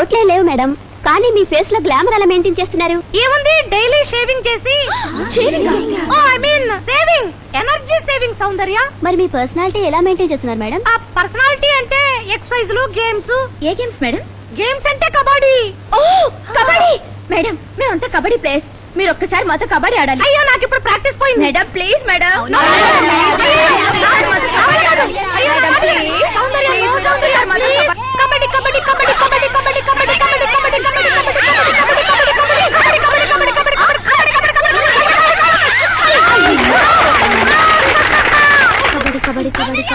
డౌట్లే లేవు మేడం కానీ మీ ఫేస్లో గ్లామర్ ఎలా మెయింటైన్ చేస్తున్నారు ఏముంది డైలీ షేవింగ్ చేసి ఓ I mean saving energy saving Soundarya మరి మీ పర్సనాలిటీ ఎలా మెయింటైన్ చేస్తున్నారు మేడం ఆ పర్సనాలిటీ అంటే ఎక్సర్సైజ్లు గేమ్స్ ఏ గేమ్స్ మేడం గేమ్స్ అంటే కబడ్డీ ఓ కబడ్డీ మేడం మేమంతా కబడ్డీ ప్లేయర్స్ మీరు ఒక్కసారి మాతో కబడ్డీ ఆడాలి అయ్యో నాకు ఇప్పుడు ప్రాక్టీస్ పోయింది madam please madam. Soundarya,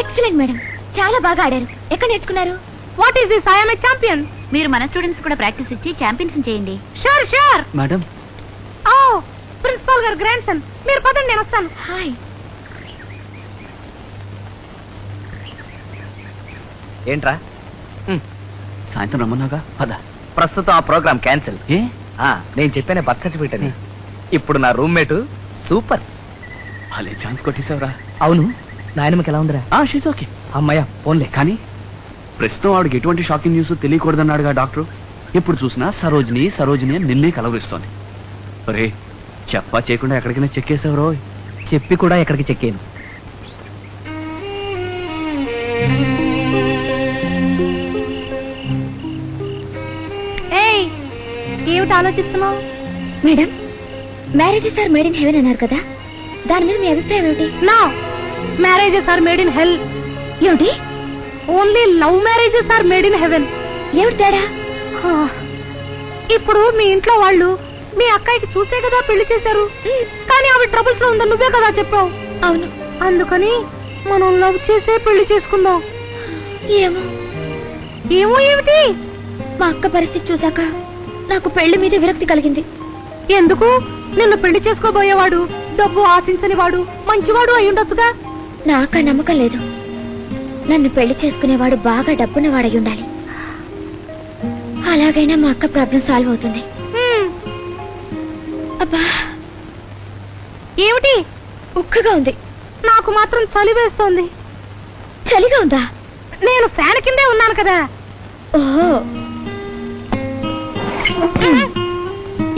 excellent madam. చాలా బాగా ఆడారు. ఎక్కడ నేర్చుకున్నారు? What is this I am a champion మీరు మన స్టూడెంట్స్ కూడా ప్రాక్టీస్ ఇచ్చి ఛాంపియన్స్ చేయండి. Sure sure madam. ఓ ప్రిన్సిపాల్ గారు గ్రాండ్ సన్ మీరు పదండి నేను వస్తాను. హాయ్ ఏంట్రా? సాయంత్రం రమ్మన్నాగా పద. ప్రస్తుతం ఆ ప్రోగ్రామ్ క్యాన్సిల్. ఏ? నేను చెప్పానే బర్త్ సర్టిఫికేట్ అని ఇప్పుడు నా రూమ్మేట్ సూపర్. భలే ఛాన్స్ కొట్టేసావురా అవును నాయనమ్మకి ఎలా ఉందిరా? ఆ షీజ్ ఓకే అమ్మయ్య పోన్లే. కానీ ప్రస్తుతం ఆవిడకి ఎటువంటి షాకింగ్ న్యూస్ తెలియకూడదన్నాడుగా డాక్టర్. ఎప్పుడు చూసినా సరోజిని సరోజిని అని నిన్నే కలవరిస్తోంది. రే చెప్పా చేయకుండా ఎక్కడికైనా చెక్కేసావు రోయ్ చెప్పి కూడా ఎక్కడికి చెక్కాను. ఏమిటి ఆలోచిస్తున్నావు? Madam marriages are made in heaven అన్నారు కదా. దాని మీద మీ అభిప్రాయం ఏమిటి? No? Marriages are made in hell ఏమిటి? Only love marriages are made in heaven ఏమిటి తేడా? ఇప్పుడు మీ ఇంట్లో వాళ్ళు మీ అక్కయ్యకి చూసే కదా పెళ్ళి చేశారు. కానీ ఆవిడ ట్రబుల్స్లో ఉందని నువ్వే కదా చెప్పావు. అవును. అందుకని మనం లవ్ చేసే పెళ్ళి చేసుకుందాం. ఏమో. ఏమో ఏమిటి? మా అక్క పరిస్థితి చూసాక నాకు పెళ్ళి మీద విరక్తి కలిగింది. ఎందుకు? నిన్ను పెళ్ళి చేసుకోబోయేవాడు డబ్బు ఆశించని వాడు మంచివాడు అయి ఉండొచ్చుగా? నాకు నమ్మకం లేదు. నన్ను పెళ్ళి చేసుకునేవాడు బాగా డబ్బున్న వాడై ఉండాలి అలాగైనా మా అక్క ప్రాబ్లం సాల్వ్ అవుతుంది. అబ్బా. ఏమిటి? ఉక్కగా ఉంది. నాకు మాత్రం చలి వేస్తోంది. చలిగా ఉందా? నేను ఫ్యాన్ కిందే ఉన్నాను కదా. ఓహో.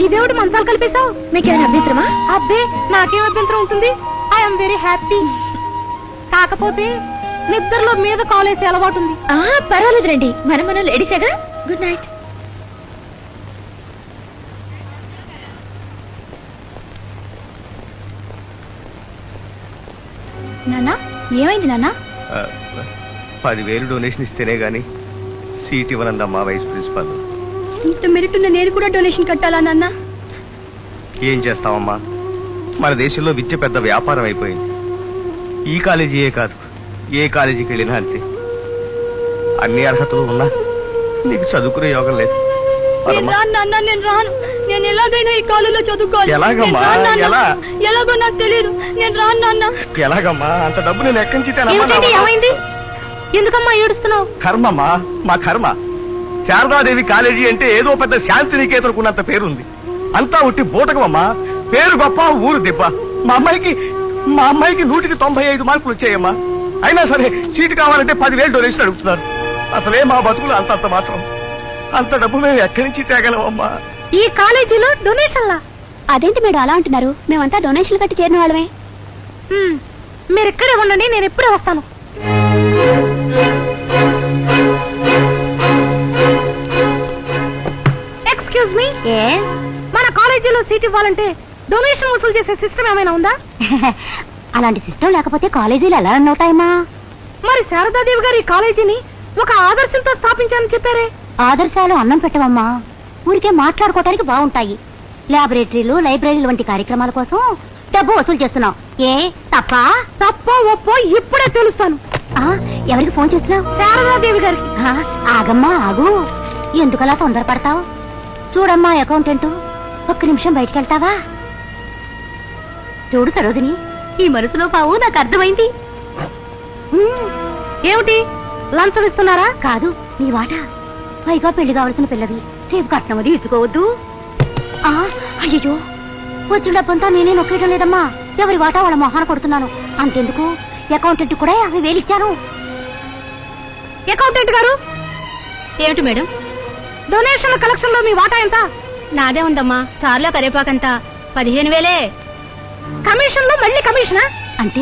ఇదేమిటి మంచాలు కలిపేశావు? మీకేమైనా అభ్యంతరమా? అబ్బే నాకేం అభ్యంతరం ఉంటుంది? ఐఎమ్ వెరీ హ్యాపీ కాకపోతే నిద్రలో మీద కాలేసే అలవాటు ఉంది ఆ పర్వాలేదు రండి. మనం మనం లేడీసేగా? గుడ్ నైట్ నాన్న ఏమైంది నాన్న? పదివేలు డొనేషన్ ఇస్తేనే గాని సీట్ ఇవ్వనందమ్మా వైస్ ప్రిన్సిపల్. ఇంత మెరిట్ ఉంది నేను కూడా డొనేషన్ కట్టాలా నాన్న? ఏం చేస్తావమ్మా? మన దేశంలో విద్య పెద్ద వ్యాపారం అయిపోయింది. ఈ కాలేజీయే కాదు ఏ కాలేజీకి వెళ్ళినా అంతే. అన్ని అర్హతలు ఉన్నా నీకు చదువుకునే యోగం లేదు. నేను. రాను నాన్న నేను రాను. నేను ఎలాగైనా ఈ కాలేజీలో చదువుకోవాలి. ఎలాగమ్మా? ఎలా? ఎలాగో నాకు తెలియదు నేను రాను నాన్న. ఎలాగమ్మా? అంత డబ్బు నేను ఎక్కడి నుంచి తేనమ్మా? ఏమిటండి ఏమైంది? ఎందుకమ్మా ఏడుస్తున్నావు? కర్మమ్మా మా కర్మ. శారదాదేవి కాలేజీ అంటే ఏదో పెద్ద శాంతి నికేతనుకున్నంత పేరుంది. అంతా ఉట్టి బూటకమమ్మా. పేరు గొప్ప ఊరు దెబ్బ. మా అమ్మాయికి మా అమ్మాయికి నూటికి తొంభై ఐదు మార్కులు వచ్చాయమ్మా. అయినా సరే సీటు కావాలంటే పదివేలు డొనేషన్ అడుగుతున్నారు. అసలే మా బతుకులు అంత అంత మాత్రం. అంత డబ్బు మేము ఎక్కడి నుంచి తేగలమమ్మా? ఈ కాలేజీలో డొనేషన్లా? అదేంటి మేడం అలా అంటున్నారు? మేమంతా డొనేషన్లు కట్టి చేరిన వాళ్ళమే. హ్మ్, మీరు ఇక్కడే ఉండండి నేను ఎప్పుడే వస్తాను. సీట్ ఇవ్వాలంటే డొనేషన్ వసూలు చేసే సిస్టమ్ ఏమైనా ఉందా? అలాంటి సిస్టమ్ లేకపోతే కాలేజీలు ఎలా రన్ అవుతాయమ్మా? మరి శారదాదేవి గారు ఈ కాలేజీని ఒక ఆదర్శంతో స్థాపించారని చెప్పారే. ఆదర్శాలు అన్నం పెట్టవమ్మా. ఊరికే మాట్లాడుకోవటానికి బాగుంటాయి. లాబొరేటరీలు లైబ్రరీలు వంటి కార్యక్రమాల కోసం డబ్బు వసూలు చేస్తున్నాం. ఏ తప్ప? తప్పో ఒప్పో ఇప్పుడే తెలుస్తాను. ఆ, ఎవరికి ఫోన్ చేస్తున్నావు? శారదాదేవి గారికి. ఆ, ఆగమ్మా ఆగు. ఎందుకలా తొందరపడతావు? చూడమ్మా అకౌంటెంట్. ఒక్క నిమిషం బయటికి వెళ్తావా చూడు సరోజిని ఈ మనసులో పావు నాకు అర్థమైంది. ఏమిటి? లంచం ఇస్తున్నారా? కాదు నీ వాట. పైగా పెళ్ళి కావలసిన పిల్లవి రేపు కట్నం అది ఇచ్చుకోవద్దు. ఆ, అయ్యయ్యో. వచ్చిన డబ్బంతా నేనే నొక్కేయడం లేదమ్మా. ఎవరి వాటా వాళ్ళ మొహాన కొడుతున్నాను. అంతెందుకు? అకౌంటెంట్ కూడా యాభై వేలు ఇచ్చాను. అకౌంటెంట్ గారు? ఏమిటి మేడం? డొనేషన్ల కలెక్షన్లో మీ వాటా ఎంత? నాదే ఉందమ్మా. చార్లో కరేపాకంత పదిహేను వేలే. కమిషన్లో మళ్ళీ కమిషనా? అంటే?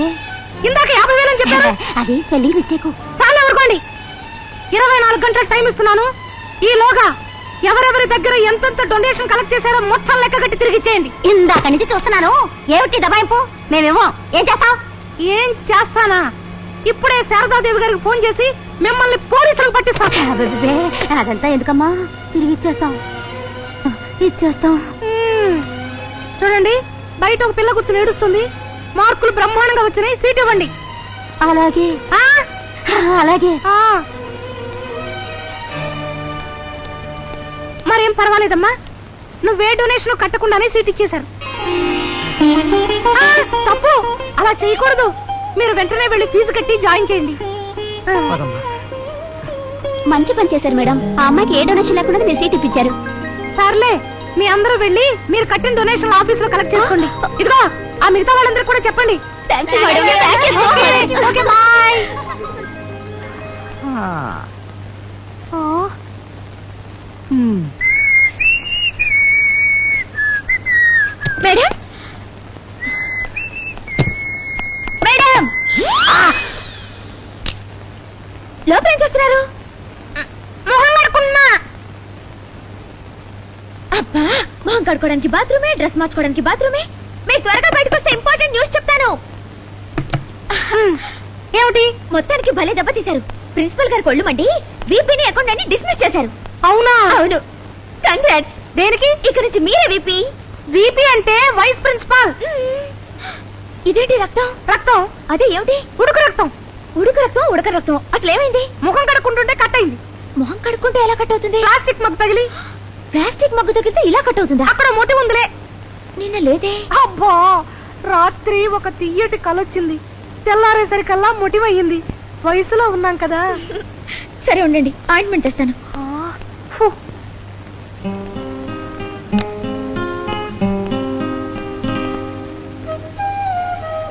ఇందాక యాభై వేలని చెప్పారు. అది స్పెల్లింగ్ మిస్టేక్. చాలా ఊరుకోండి. ఇరవై నాలుగు గంటల టైం ఇస్తున్నాను. ఈలోగా ఎవరెవరి దగ్గర ఎంతెంత డొనేషన్ కలెక్ట్ చేశారో మొత్తం లెక్క కట్టి తిరిగి ఇచ్చేయండి. ఇందాక నుంచి చూస్తున్నాను. ఏమిటి దబాయింపు? మేమేమో ఏం చేస్తాం? ఏం చేస్తానా? ఇప్పుడే శారదాదేవి గారికి ఫోన్ చేసి మిమ్మల్ని పోలీసులకు పట్టిస్తా. అదంతా ఎందుకమ్మా? తిరిగి ఇచ్చేస్తాం. చూడండి బయట ఒక పిల్ల కూర్చుని ఏడుస్తుంది. మార్కులు బ్రహ్మాండంగా వచ్చినాయి. సీట్ ఇవ్వండి. అలాగే. ఆ? అలాగే. ఆ. మరేం పర్వాలేదమ్మా? నువ్వే డొనేషన్ కట్టకుండానే సీట్ ఇచ్చేశారు. ఆ, తప్పు. అలా చేయకూడదు. మీరు వెంటనే వెళ్ళి ఫీజు కట్టి జాయిన్ చేయండి. మంచి పని చేశారు మేడం. ఆ అమ్మాయికి ఏ డొనేషన్ లేకుండా మీరు సీట్ ఇప్పించారు. సర్లే మీ అందరూ వెళ్ళి మీరు కట్టిన డొనేషన్ ఆఫీస్లో కలెక్ట్ చేసుకోండి. ఇదిగో ఆ మిగతా వాళ్ళందరూ కూడా చెప్పండి. ఓకే, ఓకే, బాయ్ ఆ. మేడం మేడం లోపల ఏం చేస్తున్నారు మొహం కడుక్కున్నా అబ్బా మొహం కడుకోవడానికి బాత్రూమే డ్రెస్ మార్చుకోవడానికి బాత్రూమే. మీరు త్వరగా బయటకు వస్తే ఇంపార్టెంట్ న్యూస్ చెప్తాను. ఏమిటి? మొత్తానికి భలే దెబ్బతీశారు ప్రిన్సిపల్ గారు కొళ్ళు మండి వీపీని అకౌంట్ అని డిస్మిస్ చేశారు. అవునా? అవును. కంగ్రాట్స్. దేనికి? ఇక నుంచి మీరే వీపీ. విపి అంటే వైస్ ప్రిన్సిపాల్. ఇదేంటి రక్తం? రక్తం. అదే ఏమిటి? ఉడుకు రక్తం. ఉడుకు రక్తం ఉడక రక్తం. అసలు ఏమైంది ముఖం కడుక్కుంటుంటే కట్ అయింది. మొహం కడుక్కుంటే ఎలా కట్ అవుతుంది? ప్లాస్టిక్ మగ్గు తగిలి. ప్లాస్టిక్ మగ్గు తగిలితే ఇలా కట్ అవుతుందా? అక్కడ మొటి ఉందిలే. నిన్న లేదే. అబ్బా రాత్రి ఒక తీయటి కలొచ్చింది తెల్లారేసరికల్లా మొటివయ్యింది. వయసులో ఉన్నాం కదా. సరే ఉండండి ఆయింట్మెంట్ తెస్తాను.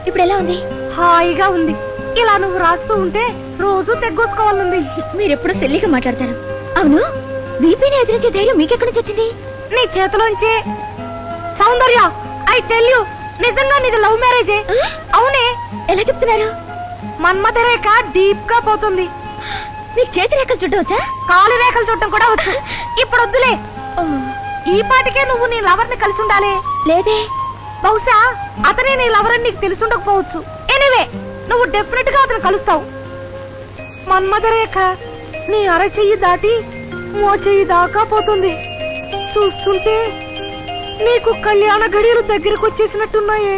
ఇప్పుడు ఎలా ఉంది? హాయిగా ఉంది. ఇలా నువ్వు రాస్తూ ఉంటే రోజు తెగ్గోసుకోవాలనుంది మీరు ఎప్పుడు సిల్లిగా మాట్లాడతారు. అవును? వీపీని ఎదిరించే ధైర్యం మీకెక్కడి నుంచి వచ్చింది? నీ చేతిలోంచే. సౌందర్య ఐ టెల్ యూ నిజంగా నీది లవ్ మ్యారేజే? అవునే. ఎలా చెప్తున్నారు? మన్మథ రేఖ డీప్గా పోతుంది. మీకు చేతి రేఖలు చుట్టవచ్చా కాలు రేఖలు చూడటం కూడా వచ్చు. ఇప్పుడు వద్దులే. ఈ పాటికే నువ్వు నీ లవర్ని కలిసి ఉండాలి. లేదే. బహుశా అతనే నీ లవర్ అని నీకు తెలిసి ఉండకపోవచ్చు. ఎనివే నువ్వు డెఫినెట్గా అతను కలుస్తావు. మన్మథ రేఖ నీ అరచెయ్యి దాటి మోచేయి చెయ్యి దాకా పోతుంది. చూస్తుంటే నీకు కళ్యాణ గడియలు దగ్గరకు వచ్చేసినట్టున్నాయే.